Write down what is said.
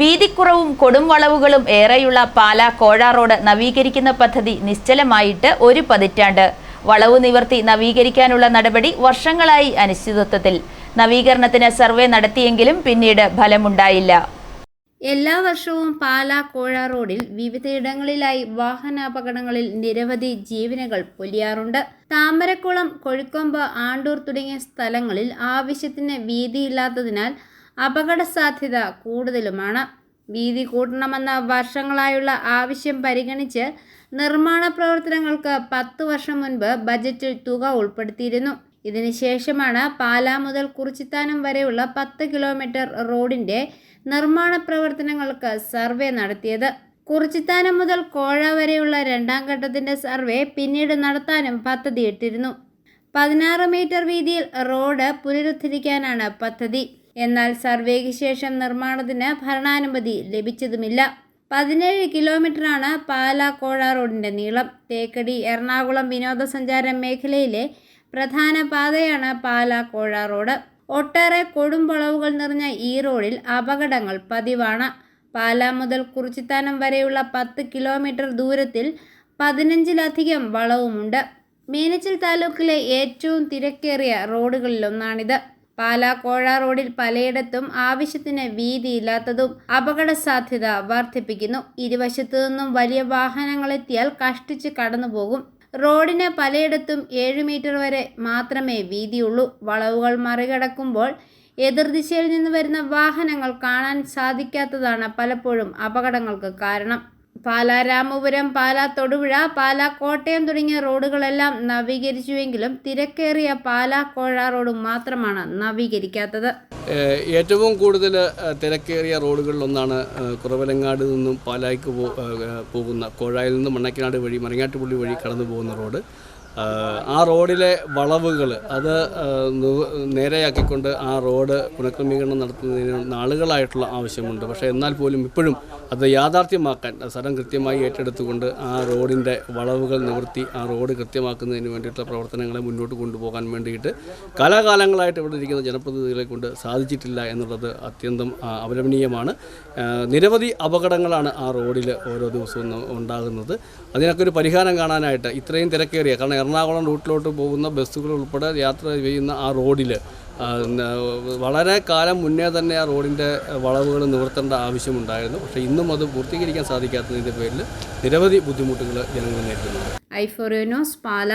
വീതിക്കുറവും കൊടും വളവുകളും ഏറെയുള്ള പാലാ കോഴ റോഡ് നവീകരിക്കുന്ന പദ്ധതി നിശ്ചലമായിട്ട് ഒരു പതിറ്റാണ്ട്. വളവ് നിവർത്തി നവീകരിക്കാനുള്ള നടപടി വർഷങ്ങളായി അനിശ്ചിതത്വത്തിൽ. നവീകരണത്തിന് സർവേ നടത്തിയെങ്കിലും പിന്നീട് ഫലമുണ്ടായില്ല. എല്ലാ വർഷവും പാലാ കോഴ റോഡിൽ വിവിധയിടങ്ങളിലായി വാഹനാപകടങ്ങളിൽ നിരവധി ജീവനുകൾ പൊലിയാറുണ്ട്. താമരക്കുളം കൊഴുക്കൊമ്പ് ആണ്ടൂർ തുടങ്ങിയ സ്ഥലങ്ങളിൽ ആവശ്യത്തിന് വീതിയില്ലാത്തതിനാൽ അപകട സാധ്യത കൂടുതലുമാണ്. വീതി കൂട്ടണമെന്ന വർഷങ്ങളായുള്ള ആവശ്യം പരിഗണിച്ച് നിർമ്മാണ പ്രവർത്തനങ്ങൾക്ക് പത്ത് വർഷം മുൻപ് ബജറ്റിൽ തുക ഉൾപ്പെടുത്തിയിരുന്നു. ഇതിനുശേഷമാണ് പാലാ മുതൽ കുറിച്ചിത്താനം വരെയുള്ള പത്ത് കിലോമീറ്റർ റോഡിന്റെ നിർമ്മാണ പ്രവർത്തനങ്ങൾക്ക് സർവേ നടത്തിയത്. കുറിച്ചിത്താനം മുതൽ കോഴ വരെയുള്ള രണ്ടാം ഘട്ടത്തിന്റെ സർവേ പിന്നീട് നടത്താനും പദ്ധതിയിട്ടിരുന്നു. പതിനാറ് മീറ്റർ വീതിയിൽ റോഡ് പുനരുദ്ധരിക്കാനാണ് പദ്ധതി. എന്നാൽ സർവേക്ക് ശേഷം നിർമ്മാണത്തിന് ഭരണാനുമതി ലഭിച്ചതുമില്ല. പതിനേഴ് കിലോമീറ്ററാണ് പാലാ കോഴ റോഡിന്റെ നീളം. തേക്കടി എറണാകുളം വിനോദസഞ്ചാര മേഖലയിലെ പ്രധാന പാതയാണ് പാലാ കോഴ റോഡ്. ഒട്ടേറെ കൊടുമ്പളവുകൾ നിറഞ്ഞ ഈ റോഡിൽ അപകടങ്ങൾ പതിവാണ്. പാലാ മുതൽ കുറിച്ചിത്താനം വരെയുള്ള പത്ത് കിലോമീറ്റർ ദൂരത്തിൽ പതിനഞ്ചിലധികം വളവുമുണ്ട്. മീനച്ചിൽ താലൂക്കിലെ ഏറ്റവും തിരക്കേറിയ റോഡുകളിലൊന്നാണിത്. പാലാ കോഴ റോഡിൽ പലയിടത്തും ആവശ്യത്തിന് വീതിയില്ലാത്തതും അപകട സാധ്യത വർദ്ധിപ്പിക്കുന്നു. ഇരുവശത്തു നിന്നും വലിയ വാഹനങ്ങളെത്തിയാൽ കഷ്ടിച്ച് കടന്നുപോകും. റോഡിന് പലയിടത്തും ഏഴ് മീറ്റർ വരെ മാത്രമേ വീതിയുള്ളൂ. വളവുകൾ മറികടക്കുമ്പോൾ എതിർദിശയിൽ നിന്ന് വരുന്ന വാഹനങ്ങൾ കാണാൻ സാധിക്കാത്തതാണ് പലപ്പോഴും അപകടങ്ങൾക്ക് കാരണം. പാലാ രാമപുരം പാലാ തൊടുപുഴ പാലാ കോട്ടയം തുടങ്ങിയ റോഡുകളെല്ലാം നവീകരിച്ചുവെങ്കിലും തിരക്കേറിയ പാലാ കോഴ റോഡ് മാത്രമാണ് നവീകരിക്കാത്തത്. ഏറ്റവും കൂടുതൽ തിരക്കേറിയ റോഡുകളിലൊന്നാണ് കുറവലങ്ങാട് നിന്നും പാലായ്ക്ക് പോകുന്ന കോഴായിൽ നിന്നും മണ്ണക്കനാട് വഴി മരങ്ങാട്ടുപള്ളി വഴി കടന്നു പോകുന്ന റോഡ്. ആ റോഡിലെ വളവുകൾ അത് നേരെയാക്കിക്കൊണ്ട് ആ റോഡ് പുനഃക്രമീകരണം നടത്തുന്നതിന് നാളുകളായിട്ടുള്ള ആവശ്യമുണ്ട്. പക്ഷേ എന്നാൽ പോലും ഇപ്പോഴും അത് യാഥാർത്ഥ്യമാക്കാൻ സ്ഥലം കൃത്യമായി ഏറ്റെടുത്തുകൊണ്ട് ആ റോഡിന്റെ വളവുകൾ നിവർത്തി ആ റോഡ് കൃത്യമാക്കുന്നതിന് വേണ്ടിയിട്ടുള്ള പ്രവർത്തനങ്ങളെ മുന്നോട്ട് കൊണ്ടുപോകാൻ വേണ്ടിയിട്ട് കാലാകാലങ്ങളായിട്ട് ഇവിടെ ഇരിക്കുന്ന ജനപ്രതിനിധികളെ കൊണ്ട് സാധിച്ചിട്ടില്ല എന്നുള്ളത് അത്യന്തം അപലപനീയമാണ് നിരവധി അപകടങ്ങളാണ് ആ റോഡിൽ ഓരോ ദിവസവും ഉണ്ടാകുന്നത്. അതിനൊക്കെ ഒരു പരിഹാരം കാണാനായിട്ട് ഇത്രയും തിരക്കേറിയ കാരണം എറണാകുളം റൂട്ടിലോട്ട് പോകുന്ന ബസ്സുകൾ ഉൾപ്പെടെ യാത്ര ചെയ്യുന്ന ആ റോഡിൽ വളരെ കാലം മുന്നേ തന്നെ ആ റോഡിന്റെ വളവുകൾ നിവർത്തേണ്ട ആവശ്യമുണ്ടായിരുന്നു. പക്ഷേ ഇന്നും അത് പൂർത്തീകരിക്കാൻ സാധിക്കാത്തതിന്റെ പേരിൽ നിരവധി ബുദ്ധിമുട്ടുകൾ ജനങ്ങൾ നേരിടുന്നുണ്ട് ഐഫോറിയോനോസ് പാല